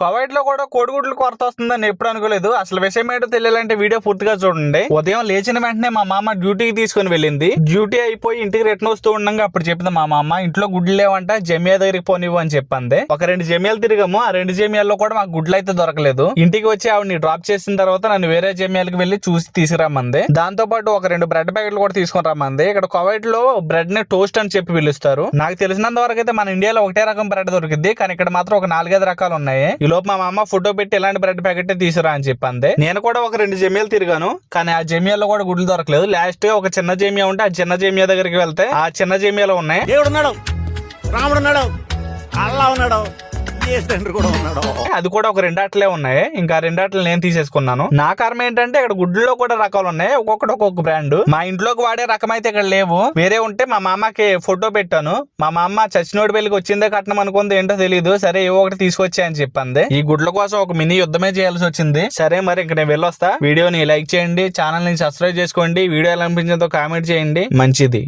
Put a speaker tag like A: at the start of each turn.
A: కోవైట్లో కూడా కోడిగుడ్లు కొరత వస్తుందని ఎప్పుడు అనుకోలేదు. అసలు విషయం ఏంటో తెలియాలంటే వీడియో పూర్తిగా చూడండి. ఉదయం లేచిన వెంటనే మా మామ డ్యూటీకి తీసుకుని వెళ్ళింది. డ్యూటీ అయిపోయి ఇంటికి రిటర్న్ వస్తూ ఉండగా అప్పుడు చెప్పింది మా మామ ఇంట్లో గుడ్లు లేవంట జమియా దగ్గరికి పోనివ్వు అని చెప్పింది. ఒక రెండు జమియాలు తిరిగాము. ఆ రెండు జమియాల్లో కూడా మాకు గుడ్లు అయితే దొరకలేదు. ఇంటికి వచ్చి ఆవిడని డ్రాప్ చేసిన తర్వాత నన్ను వేరే జమియాలకు వెళ్ళి చూసి తీసుకురమ్మంది. దాంతో పాటు ఒక రెండు బ్రెడ్ ప్యాకెట్లు కూడా తీసుకుని రమ్మంది. ఇక్కడ కువైట్లో బ్రెడ్ని టోస్ట్ అని చెప్పి పిలుస్తారు. నాకు తెలిసినంత వరకు అయితే మన ఇండియాలో ఒకటే రకం బ్రెడ్ దొరికింది కానీ ఇక్కడ మాత్రం ఒక నాలుగైదు రకాలు ఉన్నాయి. ఈ లోపు మా అమ్మ ఫోటో పెట్టి ఇలాంటి బ్రెడ్ ప్యాకెట్ తీసుకురా అని చెప్పింది. నేను కూడా ఒక రెండు జమియాలు తిరిగాను కానీ ఆ జమియాలో కూడా గుడ్లు దొరకలేదు. లాస్ట్గా ఒక చిన్న జమియా ఉంటే ఆ చిన్న జమియా దగ్గరికి వెళ్తే ఆ చిన్న జమియాలో ఉన్నాయి.
B: దేవుడు ఉన్నాడు. రాముడు ఉన్నాడు. అల్లా ఉన్నాడు. కూడా ఉన్నాడు.
A: అది కూడా ఒక రెండాట్లే ఉన్నాయి. ఇంకా రెండాట్లు నేను తీసేసుకున్నాను. నా కారణం ఏంటంటే ఇక్కడ గుడ్లలో కూడా రకాలు ఉన్నాయి. ఒక్కొక్కటి ఒక్కొక్క బ్రాండ్. మా ఇంట్లోకి వాడే రకం అయితే ఇక్కడ లేవు. వేరే ఉంటే మా మామకి ఫోటో పెట్టాను. మా మామ చచ్చినోడి పెళ్ళికి వచ్చిందే కట్నం అనుకుంది ఏంటో తెలియదు సరే ఏవో ఒకటి తీసుకొచ్చా అని చెప్పింది. ఈ గుడ్ల కోసం ఒక మినీ యుద్ధమే చేయాల్సి వచ్చింది. సరే మరి ఇంక నేను వెళ్ళొస్తా. వీడియోని లైక్ చేయండి. ఛానల్ని సబ్స్క్రైబ్ చేసుకోండి. వీడియో ఎలా అనిపించిందో కామెంట్ చేయండి. మంచిది.